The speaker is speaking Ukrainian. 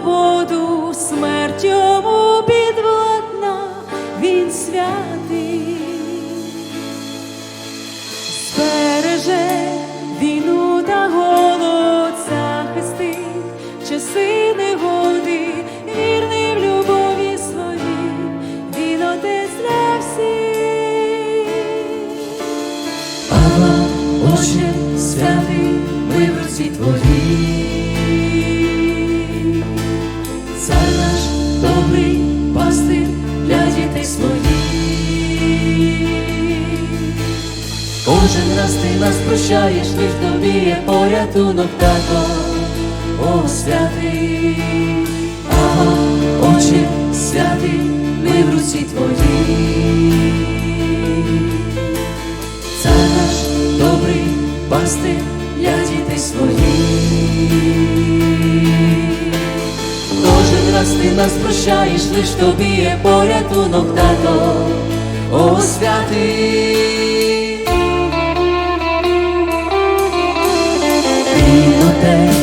свободу, смерть йому підвладна, він святий, збереже війну та голод захистить часи негоди, вірний в любові своїй, він отець для всіх, Павла, Отче, святий, ми всі твої. Кожен раз ти нас прощаєш, лиш тобі є порятунок, тато, о святий, ага, Отче святий, ми в руці твоїй. Це наш добрий пастир для дітей своїх. Кожен раз ти нас прощаєш, лиш тобі є порятунок, тато, о святий, day.